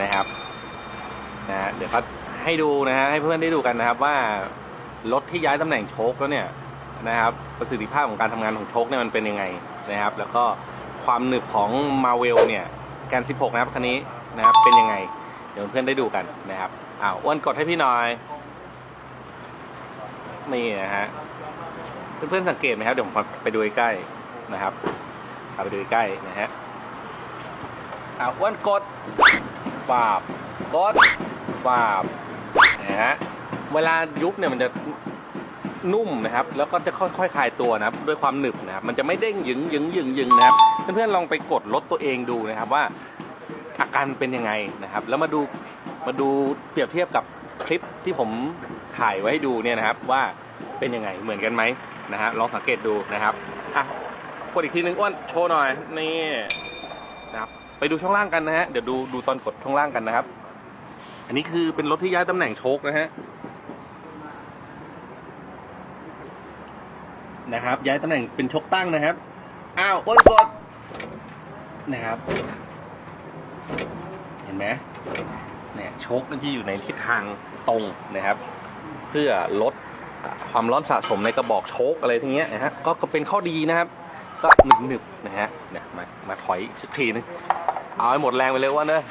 นะครับนะฮะเดี๋ยวก็ให้ดูนะฮะให้เพื่อนได้ดูกันนะครับว่ารถที่ย้ายตำแหน่งโชคแล้วเนี่ยนะครับประสิทธิภาพของการทำงานของโชคเนี่ยมันเป็นยังไงนะครับ แล้วก็ความหนึบของมาเวลเนี่ยแกน 16 นะครับคันนี้นะครับเป็นยังไง เดี๋ยวเพื่อนได้ดูกันนะครับอ้าวอ้วนกดให้พี่หน่อยนี่นะฮะเพื่อนๆสังเกตไหมครับเดี๋ยวผมไปดูใกล้นะครับพาไปดูใกล้นะฮะอ้าวอ้วนกด ปาบกดปาบนะฮะเวลายุบเนี่ยมันจะนุ่มนะครับ แล้วก็จะค่อยๆคลายตัวนะครับ ด้วยความหนึบนะครับมันจะไม่เด้งหยึงหยึงหยึงหยึงนะครับเพื่อนๆลองไปกดรถตัวเองดูนะครับว่าอาการเป็นยังไงนะครับ แล้วมาดูมาดูเปรียบเทียบกับคลิปที่ผมถ่ายไว้ให้ดูเนี่ยนะครับ ว่าเป็นยังไงเหมือนกันไหมนะฮะลองสังเกตดูนะครับอะกดอีกทีนึงอ้วนโชว์หน่อยนี่นะครับ ไปดูช่องล่างกันนะฮะเดี๋ยวดูดูตอนกดช่องล่างกันนะครับ อันนี้คือเป็นรถที่ย้ายตำแหน่งโชคนะฮะนะครับ ย้ายตำแหน่งเป็นโชคตั้งนะครับ อ้าวอ้นกดนะครับ เห็นไหมเนี่ยโชคที่อยู่ในทิศทางตรงนะครับ เพื่อลดความร้อนสะสมในกระบอกโชคอะไรทั้งเงี้ยนะฮะก็เป็นข้อดีนะครับ ก็หนึบหนึบๆนะฮะเนี่ยมามาถอยสักทีนึง เอาให้หมดแรงไปเลยว่าเนอะ